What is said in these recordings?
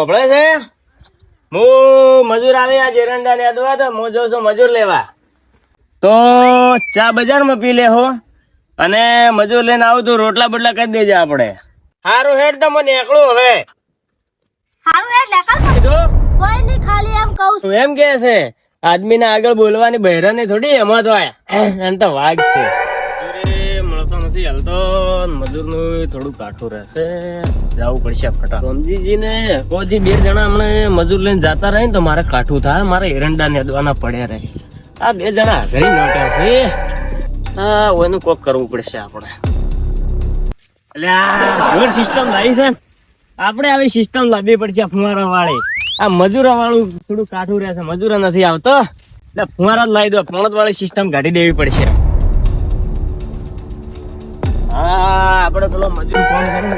હોભળે છે? હું મજૂર આવે આ જેરંડા ને અદવા તો હું જઉં છું મજૂર લેવા. તો ચા બજારમાં પી લે હો. અને મજૂર લઈને આવું તો રોટલા બોટલા કરી દેજે આપણે. હારું હેડ તો મને એકલું હવે. હારું એટલે કાલ કોઈ નહીં ખાલી એમ કહું છું. એમ કે છે આદમીને આગળ બોલવાની બહેરાની થોડી એમાં તો આયા એમ તો વાઘ છે. નથી હાલતો. મજૂરનું થોડું કાઠું રહેશે. જવું પડશે ફટા રમજીજી ને કોજી બે જણા હમણે મજૂર લઈને જતા રહે ને તો મારે કાઠું થાય. મારે એરંડા નેદવાના પડ્યા રહે. આ બે જણા ઘરી નાટ્યા છે. હા ઓનું કોક કરવું પડશે આપણે. એટલે આ સિસ્ટમ લાવી છે. આપણે આવી સિસ્ટમ લાવવી પડશે ફુવારા વાળી આ મજૂરા વાળું થોડું કાઠું રહેશે. મજૂરા નથી આવતો. એટલે ફુવારા જ લાવી દો. પોણત વાળી સિસ્ટમ કાઢી દેવી પડશે. આપણે પેલો મજૂર ફોન કરે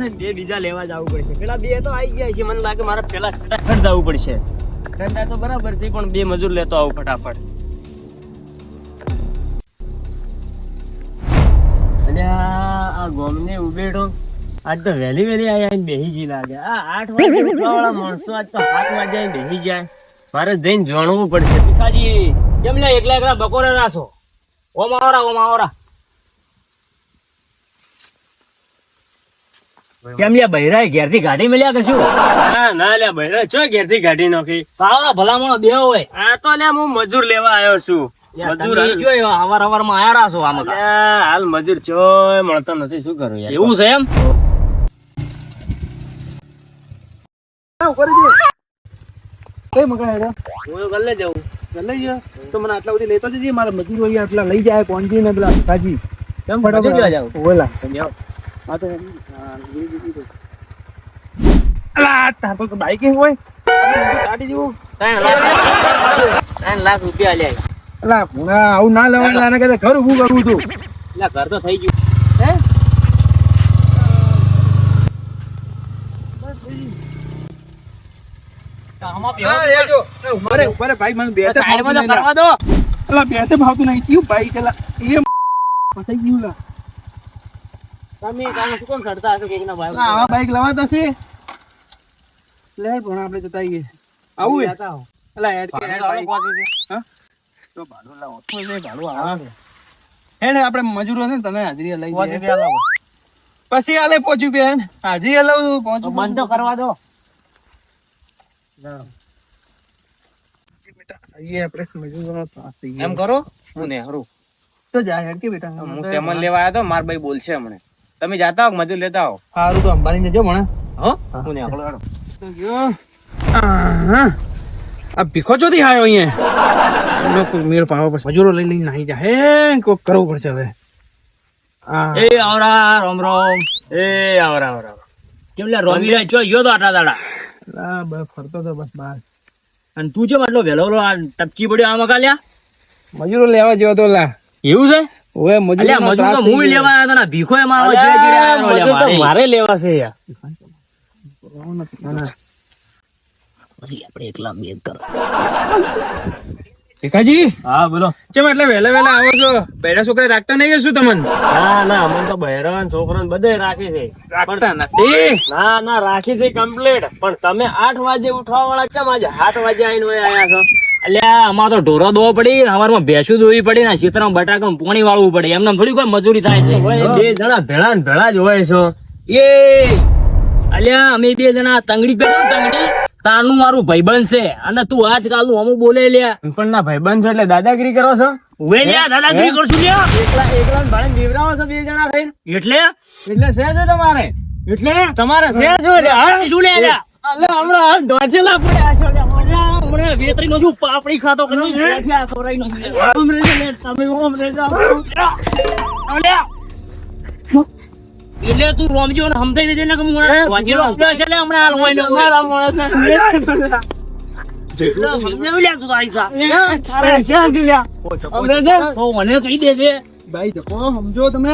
છે? બે બીજા લેવા જવું પડશે. પેલા બે તો આવી ગયા છે. મને લાગે મારે પેલા ફટાફટ જવું પડશે. ધંધા તો બરાબર છે પણ બે મજૂર લેતો આવું ફટાફટ. આ ગોમને આજ તો વહેલી વહેલી બેહી લાગે. આ આઠ વાગે ઉઠવાવાળા માણસો આજ તો સાત વાગે બેહી જાય. મારે જઈને જાણવું પડશે. ભીખાજી કેમ લે એકલા એકલા બપોરે રાસો ઓમ આવરા ઓમ આવરા. કેમ લ્યા બૈરા ઘેરથી ગાડી મળ્યા કે ના ના લ્યા બૈરા ચો ઘેરથી ગાડી નોખી? સાવરા ભલામણો બે હોય. આ તો લ્યા હું મજૂર લેવા આવ્યો છું. મજૂર જો હવાર હવારમાં આયા રાસો આમાં હાલ મજૂર ચોય મળતો નથી શું કરું યાર? એવું છે એમ? કઈ મકાન હું તો ગલ્લે જવું લઈ ગયો તો મને આટલા બધી લેતો જજે મારા મજૂરો હોય આટલા લઈ જાય કોણજી ને પેલા કાજી કેમ ફટાફટ જાવ ઓલા. તમે આવો. તો. અલા, તાર તો બાઈક હોય ગાડી જેવું ત્રણ લાખ રૂપિયા લે અલા ભૂંગા, આવું ના લેવાનું આના કરતા ઘર ઊભું કરવું તું એટલે ઘર તો થઈ ગયું હે બે ભાવતું નહીં. થયું બાઈક એ ફસાઈ ગયું. તમે કાલે શું કોણ ચડતા હશો કોકના ભાઈ આવા બાઈક લવાતા છે લે પણ આપણે જતા આવીએ આવું હે? અલા, યાર, કે યાર, બાઈક. હા? તો ભાડું લાવો. તો એ ભાડું આવે. હે આપણે મજૂરો છે ને તને હાજરી લઈ જઈએ. પછી આલે પહોંચ્યું બેન હાજરી હલાવું પહોંચું બંધ તો કરવા દો. એમ કરો હું નેહરુ તો જા હેડ કે બેટા હું સેમન લેવા આવ્યો તો માર ભાઈ બોલશે હમણે તમે જાતા હો મજૂર લેતા હો? સારું તો અંબાની જજો ભણે. હો? હું. નેહરું હેડો. તો ગયો આ ભીખો ચોથી આયો અહીંયા? કોઈ મેળ પાવો પડશે. મજૂરો લઈ લઈને નાહી જાય હે કોક કરવું પડશે હવે. એ આવરા રોમ રોમ. એ આવરા આવરા કેમ લે રોંગલિયા ચો યો તો આટા દાડા. લા બસ ફરતો તો બસ બાર. અને તું છે આટલો વેલો આ ટપચી પડ્યો આ કાલ્યા મજૂરો લેવા જેવો તો લા. એવું છે? ઓએ મજૂર અલ્યા મજૂર તો હું લેવા આવ્યો ના ભીખો એ મારવા જે તો મારે. લેવા છે યાર. પછી આપણે એકલા બેન કર. ભીખાજી હા બોલો. ચમ એટલે વહેલા વહેલા આવો છો? બેડા છોકરા રાખતા નહીં શું તમને? ના ના અમને તો બહેરાન છોકરાને બધે રાખી છે. રાખતા નથી? ના ના રાખી છે કમ્પ્લીટ પણ તમે આઠ વાગે ઉઠવા વાળા ચમ આજે? આઠ વાગે આવીને ઓય આયા છો? અલ્યા અમાર તો ઢોરો દોવો પડી સવારમાં ભેંસું દોવી પડી ને શીતરામાં બટાકા પોણી વાળવું પડે. એમને થોડી કોઈ મજૂરી થાય છે. બે જણા ભેળા ને ભેળા જ હોય છો. એ! અલ્યા અમે બે જણા તંગડી પેલો તંગડી. તારનું મારું ભાઈબંધ છે. અને તું આજકાલનું અમુક બોલે લ્યા પણ ના ભાઈબંધ છે એટલે દાદાગીરી કરો છો? ઉવે દાદાગીરી કરશું લ્યા. એકલા એકલા ભાડે બીવરાવો છો બે જણા થઈને? એટલે? એટલે છે છે તમારે? એટલે? તમારે છે શું લે હા? શું લે લ્યા? હમણાં ઢોચેલા પડ્યા છો લ્યા. હમણાં વેતરી નો શું પાપડી ખાતો કરી બેઠ્યા ખવરાઈ નો આમ લે તમે જા અલ્યા. એટલે તું રોમજો ને સમજાઈ દેજે ને કે હું વાંચેલો ઊભો છે એટલે હમણાં હાલ હોય ને મારા માણસ મને કહી દેજે ભાઈ જપો સમજો તમે.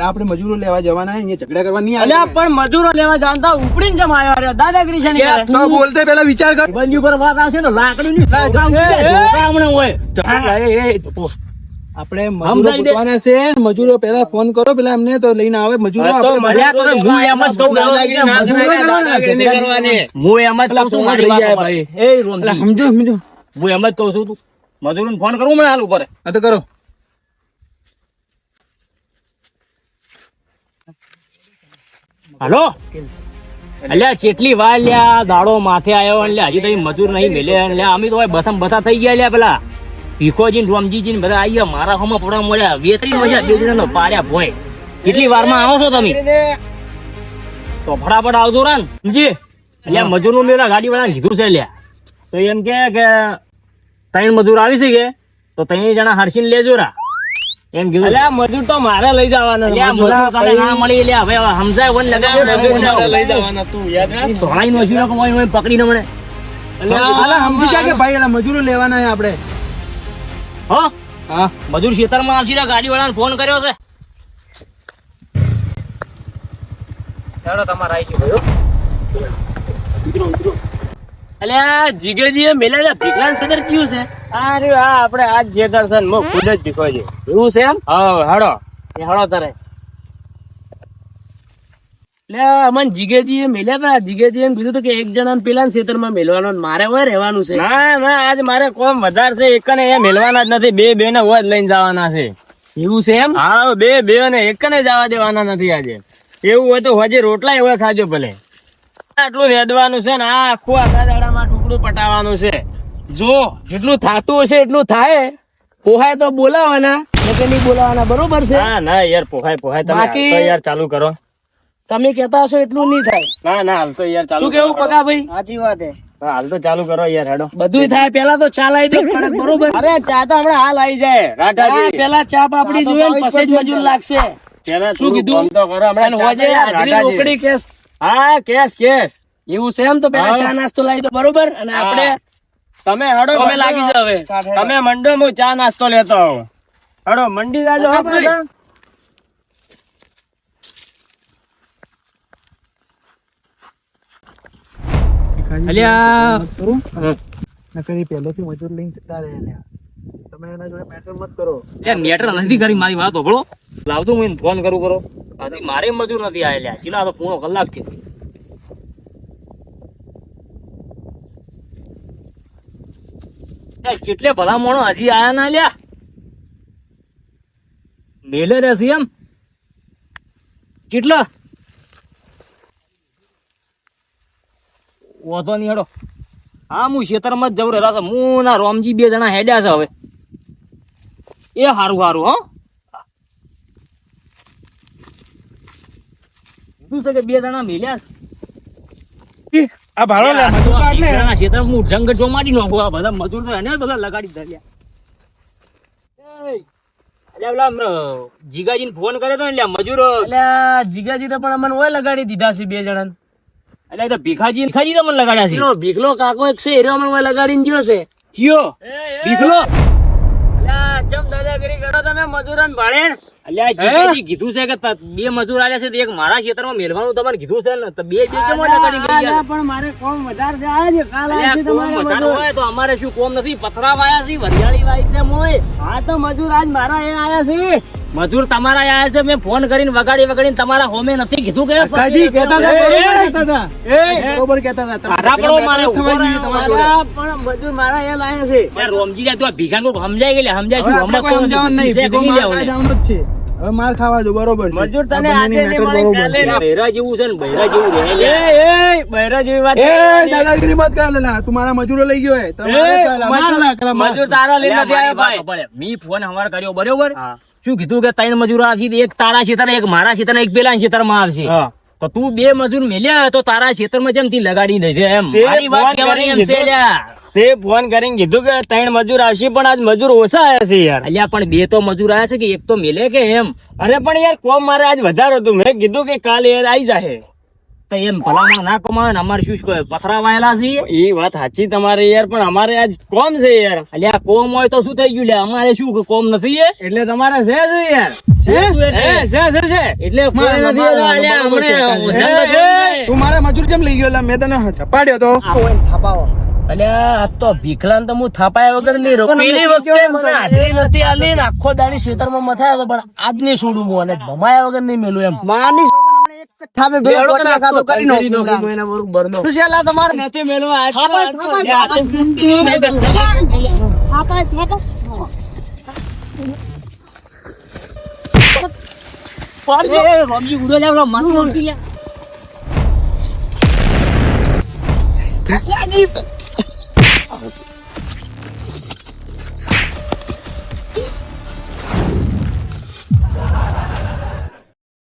આપણે મજૂરો લેવા જવાના અહીંયા ઝઘડા કરવા નહીં અલ્યા આવ્યા. પણ મજૂરો લેવા જાણતા ઉપડીને જમ આવ્યા રે દાદાગીરી છે ને તો બોલતે પેલા વિચાર કર. બંજી ઉપર વાત આવશે ને લાકડી ની. હમણાં હોય. એ, આપણે મજૂરો બોલવાના છે મજૂરો પહેલા ફોન કરો પેલા એમને તો લઈને આવે મજૂરો તો મજા કરો. હું એમ જ કહું દાદાગીરી ના મજૂરો કરવાના. હું એમ જ કહું છું ભાઈ. એ રોમજી, સમજો સમજો. હું એમ જ કહું છું તું. મજૂરોને ફોન કરું મને હાલ ઉપર. હા તો કરો. હાલો? અલ્યા ચેટલી વાર લ્યા દાડો માથે આવ્યો એટલે હજી તઈ મજૂર નહીં મેલે એટલે અમે તો બથમ બથા થઈ ગયા લ્યા પેલા. ભીખોજી રોમજીજી બધા આવી ગયા, મારા હોમાં પડવા મળ્યા વેતરી મજા બે જણા પાડ્યા ભોય. કેટલી વારમાં આવો છો તમે? તો ફટાફટ આવજો રાન સમજી? એટલે મજૂરનું મેળા ગાડી વાળા કીધું છે લ્યા. તો એમ કે કે ત્રણ મજૂર આવી છે કે? તો ત્રણ જણા હરસીને લેજો રા. એમ કીધું. અલ્યા મજૂર તો મારે લઈ જવાના. મજૂર તને ના મળી. લે હવે સમજાય વન લગાવ? લઈ જવાના તું યાદ સોળાઈ નો કમાઈ હોય પકડીને મને. અલા સમજી. જા કે ભાઈ મજૂરો લેવાના છે આપણે. હો? હા. મજૂર ખેતરમાં આવશે રે ગાડી વાળાને ફોન કર્યો છે. ચાલો તમારા આવી ગયો અલ્યા જીગરજી એ મેલા ભીખલાન સદર ચિયું છે? અરે આ આપણે આજ જેતર છે મો ખુદ જ ભીખો છે. એવું છે એમ? હા હાડો એ હાડો તારે. લે અમન જીગેજી મેલ્યા હતા જીગેજી એમ કીધું કે એક જણા પેલા ખેતરમાં મેલવાનો મારે હોય રહેવાનું છે. ના ના આજ મારે કોમ વધારે છે. એક ને એ મેલવાના જ નથી બે બે ને હોય જ લઈને જવાના છે. એવું છે એમ? હા બે બે ને એક ને જવા દેવાના નથી આજે. એવું હોય તો હજી રોટલા એવા ખાજો ભલે. આટલું વેદવાનું છે ને આ આખું આખા દાડામાં ટુકડું પટાવવાનું છે. જો જેટલું થતું હશે એટલું થાય. પોહાય તો બોલાવાના નકર નહીં બોલાવાના બરોબર છે? ના ના યાર પોહાય પોહાય. તમે બાકી- યાર ચાલુ કરો. તમે કહેતા હશો એટલું નહીં થાય. ના ના હાલ તો યાર ચાલુ શું કેવું પકા ભાઈ હા, હાલ તો ચાલુ કરો યાર હેડો. બધું થાય પેલા તો ચા લાવી દો કડક બરોબર? અરે ચા તો હમણાં હાલ આવી જાય રાઠાજી પેલા ચા પાપડી જોઈએ પછી જ મજૂર લાગશે. પેલા શું કીધું? કામ તો કરો હમણાં. હોજે રોકડી કેસ. હા કેસ કેસ. એવું છે એમ તો પેલા ચા નાસ્તો લાવી દો બરોબર? અને આપણે તમે હડો તમે લાગી જાવ હવે. તમે મંડો હું ચા નાસ્તો લેતો આવો. હડો મંડી જાજો અલ્યા. નકરી પહેલેથી મજૂર લઈને જતા રહે તમે એના જોડે મેટર મત કરો. યાર મેટર નથી કરી મારી વાત હોભળો. લાવતો હું ફોન કરું કરો મારે મજૂર નથી આવેલા. ચીલા તો પૂરો કલાક છે. કેટલે ભલા મોણો હજી આયા ના લ્યા? મેલે રહેશે એમ? કેટલા? વાંધો નહીં હેડો. હા હું ખેતરમાં જ જવું રહેલા છે. હું ના રોમજી બે જણા હેડ્યા છે હવે. એ સારું હારું હો. શું છે કે બે જણા મેલ્યા ઈ, આ ભાડો લે મજૂર કાઢ લે. દીકરાના ખેતરમાં હું જંગલ ચોમાડી નાખું આ બધા મજૂર તો એને બધા લગાડી ધર્યા. અલ્યા ઓલા હમણાં જીગાજીને ફોન કર્યો તો એટલે મજૂર. એટલે જીગાજી તો પણ અમને ઓય લગાડી દીધા છે બે જણા એટલે તો ભીખાજી ભીખાજી તો મને લગાડ્યા છે. ભીખલો કાકો એક છે એ રહ્યો અમને ઓય લગાડીને ગયો છે. કયો? ભીખલો? અલ્યા ચમ દાદાગીરી કરો તમે મજૂરન ભાડે અલ્યા જીગાજી કીધું છે કે બે મજૂર આવ્યા છે એક મારા ખેતરમાં મેલવાનું તમારે કીધું છે ને? તો બે બે ચમ લગાડી ગયા? પણ મારે કોમ વધારે છે. આજ કાલ અલ્યા, કોમ વધારે હોય તો અમારે શું કોમ નથી? પથરા વાયા છે વરિયાળી વાઈ છે મોય. હા તો મજૂર આજ મારા એ આયા છે. મજૂર તમારા આયા છે મેં ફોન કરીને વગાડી વગાડીને તમારા હોમે નથી કીધું કે? કાજી કહેતા હતા બરોબર કહેતા હતા. એ, બરોબર કહેતા હતા. તમે પડો મારે થવા ઊભો જોઈએ રહ્યો. તમારા જોડે. અલ્યા, પણ મજૂર મારા એ લાયા છે. રોમજી જાય તું ભીખાનું સમજાય ગયેલી સમજાય શું? હમણાં કોણ નહીં. માર જવાનું જ છે. હવે માર ખાવા દો બરોબર છે. મજૂર તને આજે નહીં મળી, કાલે બૈરા જેવું છે ને બૈરા જેવું રહે લે. બૈરા જેવી વાત એ દાદાગીરી મત કર લેલા તું મારા મજૂરો લઈ ગયો હે. તમારે મજૂર તારા લઈને નથી આવ્યો ભાઈ. મી ફોન હવાર કર્યો બરોબર? શું કીધું કે ત્રણ મજૂર આવશે એક તારા ખેતર એક મારા ખેતર એક પેલા ખેતરમાં આવશે? તો તું બે મજૂર મેલ્યા તો તારા ખેતરમાં જેમ થી લગાડી દેજે એમ. મારી વાત કહેવાની એમ છે લ્યા. તે ફોન કરીને કીધું કે ત્રણ મજૂર આવશે પણ આજ મજૂર ઓછા આવ્યા છે યાર. અલ્યા પણ બે તો મજૂર આવ્યા છે કે એક તો મેલે કે એમ? અરે પણ યાર કોમ મારે આજ વધારે હતું. મેં કીધું કે કાલે યાર આવી જાય તો એમ ભલામાં ના કમાવે ને અમારે શું છે, પથરા વાયેલા છે એ વાત સાચી તમારે યાર પણ અમારે આજ કોમ છે યાર. અલ્યા કોમ હોય તો શું થઈ ગયું લે? અમારે શું કોમ નથી એ એટલે તમારે છે શું યાર. તું મારા મજૂર કેમ લઈ ગયો મેં તને છપાડ્યો તો. અલ્યા આ તો ભીખલાન તો હું થાપાયા વગર નહીં રહું પેલી વખતે મને આટલી નથી આલી ને આખો દાડી ખેતરમાં મથાયો હતો પણ આજ નહીં છોડું હું અને ભમાયા વગર નહીં મેલું એમ. માની થાપે કરી બરોબર બરનો. તમારે? નથી મેલવા આજ ઉડો.